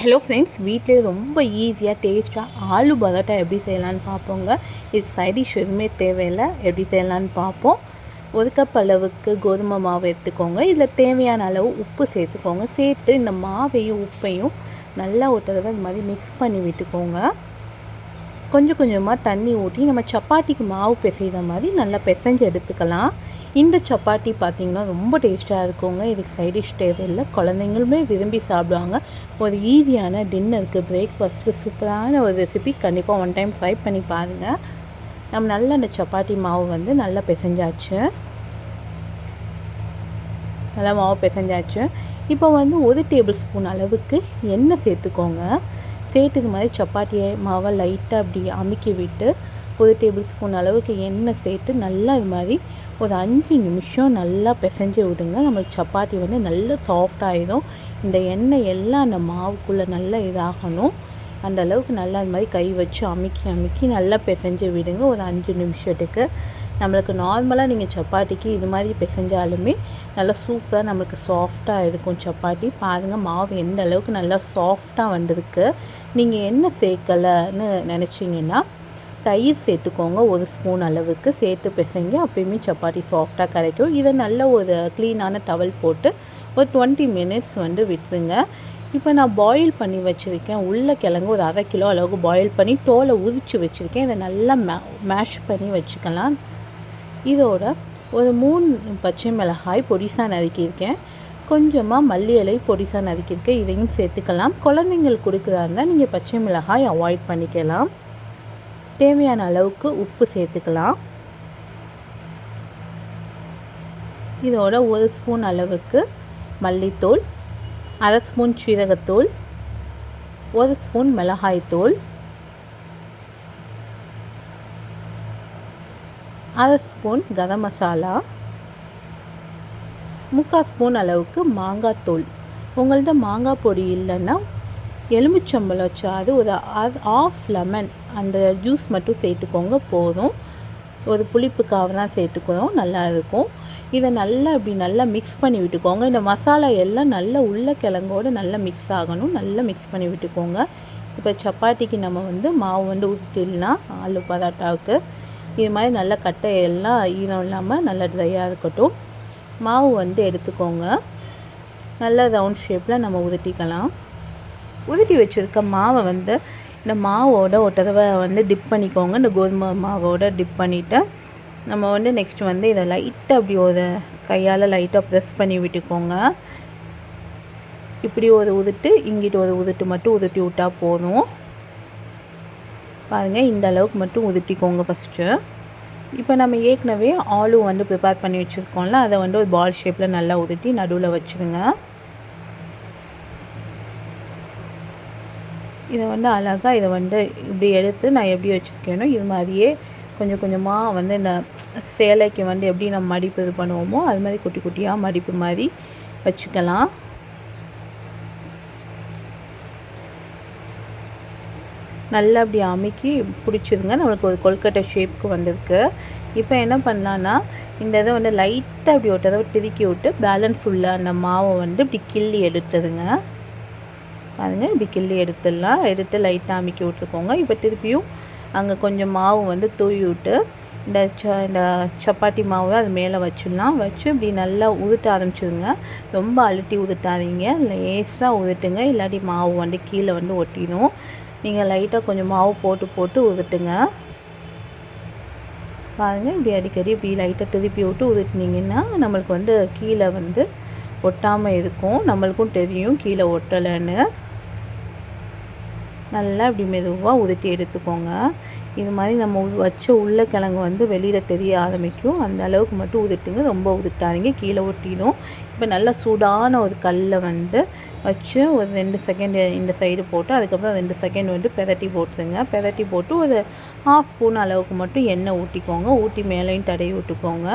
Hello friends வீட்டிலே ரொம்ப ஈஸியாக டேஸ்ட்டாக ஆலு பரோட்டா எப்படி செய்யலான்னு பார்ப்போங்க. இதுக்கு சைடிஷ் எதுவுமே தேவையில்லை. எப்படி செய்யலான்னு பார்ப்போம். ஒரு கப் அளவுக்கு கோதுமை மாவு எடுத்துக்கோங்க. இதில் தேவையான அளவு உப்பு சேர்த்துக்கோங்க. சேர்த்து இந்த மாவையும் உப்பையும் நல்லா ஒரு தடவை இந்த மாதிரி மிக்ஸ் பண்ணி விட்டுக்கோங்க. கொஞ்சம் கொஞ்சமாக தண்ணி ஊற்றி நம்ம சப்பாத்திக்கு மாவு பிசைகிற மாதிரி நல்லா பிசைஞ்சு எடுத்துக்கலாம். இந்த சப்பாத்தி பார்த்திங்கன்னா ரொம்ப டேஸ்ட்டாக இருக்குங்க. இதுக்கு சைடிஷ் தேவையில்லை. குழந்தைங்களுமே விரும்பி சாப்பிடுவாங்க. ஒரு ஈஸியான டின்னருக்கு பிரேக்ஃபாஸ்ட்டுக்கு சூப்பரான ஒரு ரெசிபி கண்டிப்பாக ஒன் டைம் ட்ரை பண்ணி பாருங்கள் நம்ம நல்லா அந்த சப்பாத்தி மாவு வந்து நல்லா பிசைஞ்சாச்சு. நல்லா மாவு பிசைஞ்சாச்சு. இப்போ வந்து ஒரு டேபிள் ஸ்பூன் அளவுக்கு எண்ணெய் சேர்த்துக்கோங்க. சேர்த்துக்கு மாதிரி சப்பாத்தியை மாவை லைட்டாக அப்படி அமுக்கி விட்டு ஒரு டேபிள் ஸ்பூன் அளவுக்கு எண்ணெய் சேர்த்து நல்லா இது மாதிரி ஒரு அஞ்சு நிமிஷம் நல்லா பிசைஞ்சு விடுங்க. நம்மளுக்கு சப்பாத்தி வந்து நல்லா சாஃப்டாகிடும் இந்த எண்ணெய் எல்லாம் அந்த மாவுக்குள்ளே நல்லா இதாகணும். அந்த அளவுக்கு நல்லா இது மாதிரி கை வச்சு அமுக்கி அமுக்கி நல்லா பிசைஞ்சு விடுங்க. ஒரு அஞ்சு நிமிஷத்துக்கு. நம்மளுக்கு நார்மலாக நீங்கள் சப்பாத்திக்கு இது மாதிரி பிசைஞ்சாலுமே நல்லா சூப்பராக நம்மளுக்கு சாஃப்டாக இருக்கும் சப்பாத்தி. பாருங்கள் மாவு எந்த அளவுக்கு நல்லா சாஃப்டாக வந்திருக்கு. நீங்கள் என்ன சேர்க்கலைன்னு நினச்சிங்கன்னா தயிர் சேர்த்துக்கோங்க ஒரு ஸ்பூன் அளவுக்கு. சேர்த்து பிசைங்க அப்பயுமே சப்பாத்தி சாஃப்டாக கிடைக்கும் இதை நல்ல ஒரு க்ளீனான டவல் போட்டு ஒரு டுவெண்ட்டி மினிட்ஸ் வந்து விட்டுருங்க. இப்போ நான் பாயில் பண்ணி வச்சுருக்கேன். உருளைக்கிழங்கு ஒரு அரை கிலோ அளவுக்கு பாயில் பண்ணி தோலை உதிச்சு வச்சுருக்கேன். இதை நல்லா மே மேஷ் பண்ணி வச்சுக்கலாம். இதோட ஒரு மூணு பச்சை மிளகாய் பொடிசாக நறுக்கியிருக்கேன். கொஞ்சமாக மல்லி இலை பொடிசாக நறுக்கியிருக்கேன். இதையும் சேர்த்துக்கலாம். குழந்தைங்களுக்கு கொடுக்குறா இருந்தால் நீங்கள் பச்சை மிளகாய் அவாய்ட் பண்ணிக்கலாம். தேவையான அளவுக்கு உப்பு சேர்த்துக்கலாம். இதோட ஒரு ஸ்பூன் அளவுக்கு மல்லித்தூள் அரை ஸ்பூன் சீரகத்தூள் ஒரு ஸ்பூன் மிளகாய்த்தூள் அரை ஸ்பூன் கரம் மசாலா முக்கால் ஸ்பூன் அளவுக்கு மாங்காய் தூள் உங்கள்கிட்ட மாங்காய் பொடி இல்லைன்னா எலுமிச்சம்பழம் வச்சாது ஒரு ஆஃப் லெமன் அந்த ஜூஸ் மட்டும் சேர்த்துக்கோங்க போதும். ஒரு புளிப்புக்காக தான் சேர்த்துக்கிறோம் நல்லாயிருக்கும் இதை நல்லா இப்படி நல்லா மிக்ஸ் பண்ணி விட்டுக்கோங்க. இந்த மசாலா எல்லாம் நல்லா உருளைக்கிழங்கோடு நல்லா மிக்ஸ் ஆகணும். நல்லா மிக்ஸ் பண்ணி விட்டுக்கோங்க. இப்போ சப்பாத்திக்கு நம்ம வந்து மாவு வந்து ஊற்றிடலாம் ஆலு பரோட்டாவுக்கு இது மாதிரி நல்லா கட்டை எல்லாம் ஈரம் இல்லாமல் நல்லா ட்ரையாக இருக்கட்டும். மாவு வந்து எடுத்துக்கோங்க. நல்லா ரவுண்ட் ஷேப்பில் நம்ம உருட்டிக்கலாம் உருட்டி வச்சுருக்க மாவை வந்து இந்த மாவோட ஒரு தடவை வந்து டிப் பண்ணிக்கோங்க. இந்த கோதுமை மாவோட டிப் பண்ணிவிட்டு நம்ம வந்து நெக்ஸ்ட் வந்து இதை லைட்டாக அப்படி ஒரு கையால் லைட்டாக ப்ரெஸ் பண்ணி விட்டுக்கோங்க. இப்படி ஒரு உதுட்டு இங்கிட்டு ஒரு உதுட்டு மட்டும் உதுட்டி விட்டால் போதும். பாருங்கள் இந்த அளவுக்கு மட்டும் உதுட்டிக்கோங்க ஃபஸ்ட்டு இப்போ நம்ம ஏற்கனவே ஆலு வந்து ப்ரிப்பேர் பண்ணி வச்சுருக்கோம்ல அதை வந்து ஒரு பால் ஷேப்பில் நல்லா உதுட்டி நடுவில் வச்சுருங்க. இதை வந்து அழகாக இதை வந்து இப்படி எடுத்து நான் எப்படி வச்சுருக்கேனோ இது மாதிரியே கொஞ்சம் கொஞ்சமாக வந்து இந்த சேலைக்கு வந்து எப்படி நம்ம மடிப்பு இது பண்ணுவோமோ அது மாதிரி குட்டி குட்டியாக மடிப்பு மாதிரி வச்சுக்கலாம். நல்லா அப்படி அமுக்கி பிடிச்சிருங்க. நம்மளுக்கு ஒரு கொல்கட்டை ஷேப்புக்கு வந்திருக்கு. இப்போ என்ன பண்ணலான்னா இந்த இதை வந்து லைட்டாக அப்படி ஒரு தடவை திருக்கி விட்டு பேலன்ஸ் உள்ள அந்த மாவை வந்து இப்படி கிள்ளி எடுத்துடுங்க. பாருங்கள் இப்படி கிள்ளி எடுத்துடலாம். எடுத்து லைட்டாக அமுக்கி விட்ருக்கோங்க இப்போ திருப்பியும் அங்கே கொஞ்சம் மாவு வந்து தூவி விட்டு இந்த ச இந்த சப்பாத்தி மாவை அது மேலே வச்சிடலாம். வச்சு இப்படி நல்லா உதுட்ட ஆரம்பிச்சிடுங்க. ரொம்ப அழுத்தி உதுட்டாதீங்க. லேசாக உதுட்டுங்க. இல்லாட்டி மாவு வந்து கீழே வந்து ஒட்டிடும். நீங்கள் லைட்டாக கொஞ்சம் மாவு போட்டு போட்டு உதுட்டுங்க. பாருங்கள் இப்படி அடிக்கடி இப்படி லைட்டாக திருப்பி விட்டு உதுட்டினீங்கன்னா நம்மளுக்கு வந்து கீழே வந்து ஒட்டாமல் இருக்கும். நம்மளுக்கும் தெரியும் கீழே ஒட்டலைன்னு. நல்லா இப்படி மெதுவாக உதுட்டி எடுத்துக்கோங்க. இது மாதிரி நம்ம வச்ச உருளைக்கிழங்கு வந்து வெளியில் தெரிய ஆரம்பிக்கும். அந்த அளவுக்கு மட்டும் உதுட்டுங்க ரொம்ப உதுட்டாதீங்க கீழே ஒட்டிடும். இப்போ நல்லா சூடான ஒரு கல்லை வந்து வச்சு ஒரு ரெண்டு செகண்ட் இந்த சைடு போட்டு அதுக்கப்புறம் ரெண்டு செகண்ட் வந்து பெரட்டி போட்டுருங்க. பெரட்டி போட்டு ஒரு ஹாஃப் ஸ்பூன் அளவுக்கு மட்டும் எண்ணெய் ஊற்றிக்கோங்க ஊற்றி மேலேயும் தடவி விட்டுக்கோங்க.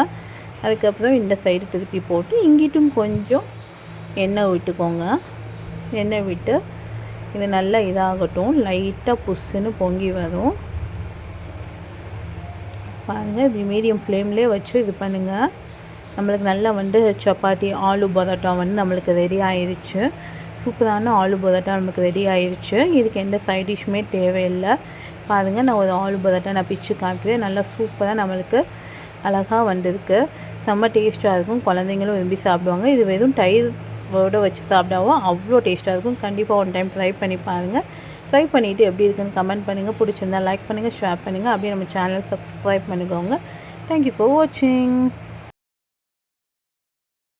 அதுக்கப்புறம் இந்த சைடு திருப்பி போட்டு இங்கிட்டும் கொஞ்சம் எண்ணெய் விட்டுக்கோங்க. எண்ணெய் விட்டு இது நல்லா இதாகட்டும். லைட்டாக புஷ்ஷுன்னு பொங்கி வரும். பாருங்கள் இப்படி மீடியம் ஃப்ளேம்லேயே வச்சு இது பண்ணுங்கள் நம்மளுக்கு நல்லா வந்து சப்பாத்தி ஆலு பரோட்டா வந்து நம்மளுக்கு ரெடி ஆயிடுச்சு சூப்பரான ஆலு பரோட்டா நமக்கு ரெடி ஆயிடுச்சு இதுக்கு எந்த சைட் டிஷ்ஷுமே தேவையில்லை. பாருங்கள் நான் ஒரு ஆலு பரோட்டா நான் பிச்சு காட்டுவேன் நல்லா சூப்பராக நம்மளுக்கு அழகாக வந்திருக்கு. செம்ம டேஸ்ட்டாக இருக்கும். குழந்தைங்களும் விரும்பி சாப்பிடுவாங்க. இது வெறும் தயிரோட வச்சு சாப்பிடாவும் அவ்வளோ டேஸ்ட்டாக இருக்கும். கண்டிப்பாக ஒன் டைம் ட்ரை பண்ணி பாருங்கள் ட்ரை பண்ணிவிட்டு எப்படி இருக்குன்னு கமெண்ட் பண்ணுங்கள் பிடிச்சிருந்தா லைக் பண்ணுங்கள் ஷேர் பண்ணுங்கள் அப்படியே நம்ம சேனல் சப்ஸ்கிரைப் பண்ணிக்கோங்க. தேங்க்யூ ஃபார் வாட்சிங்